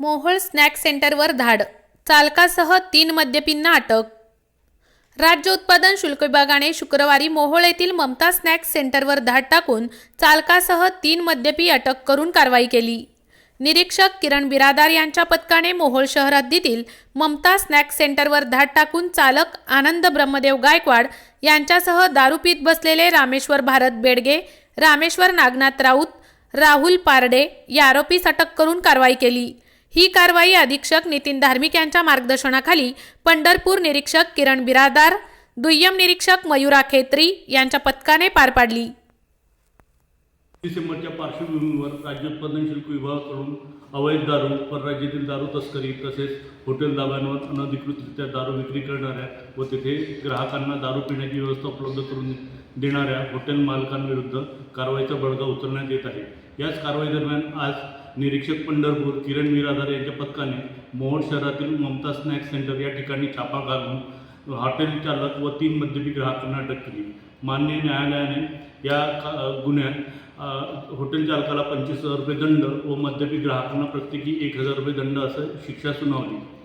Mohol snack सेंटरवर धाड चालकासह तीन मद्यपींना अटक. राज्य उत्पादन शुल्क विभागाने शुक्रवारी मोहोळ येथील ममता स्नॅक सेंटरवर धाड टाकून चालकासह तीन मद्यपी अटक करून कारवाई केली. निरीक्षक किरण बिरादार यांच्या पथकाने मोहोळ शहर हद्दीतील ममता स्नॅक सेंटरवर धाड टाकून चालक आनंद ब्रह्मदेव गायकवाड यांच्यासह दारू पीत बसलेले रामेश्वर भारत बेडगे रामेश्वर नागनाथ राऊत राहुल पारडे या आरोपीस अटक करून कारवाई केली. ही कारवाई अधीक्षक नितीन धार्मिक यांच्या मार्गदर्शनाखाली पंढरपूर निरीक्षक किरण बिरादार दुय्यम निरीक्षक मयुरा खेत्री यांच्या पथकाने पार पाडली. डिसेंबरच्या पार्श्वभूमीवर राज्य उत्पादन शुल्क विभागाकडून अवैध दारू परराज्यातील दारू तस्करी तसेच हॉटेल दाब्यांवर अनधिकृतरित्या दारू विक्री करणाऱ्या व तेथे ग्राहकांना दारू पिण्याची व्यवस्था उपलब्ध करून देणाऱ्या हॉटेल मालकांविरुद्ध कारवाईचा बडगा उचलण्यात येत आहे. याच कारवाई दरम्यान आज निरीक्षक पंढरपूर किरण मिरादार यांच्या पथकाने मोहोळ शहरातील ममता स्नॅक सेंटर या ठिकाणी छापा घालून हॉटेल चालक व तीन मद्यपी ग्राहकांना अटक केली. मान्य न्यायालयाने या का- गुन्ह्यात हॉटेल चालकाला पंचवीस हजार रुपये दंड व मद्यपी ग्राहकांना प्रत्येकी एक हजार रुपये दंड असं शिक्षा सुनावली.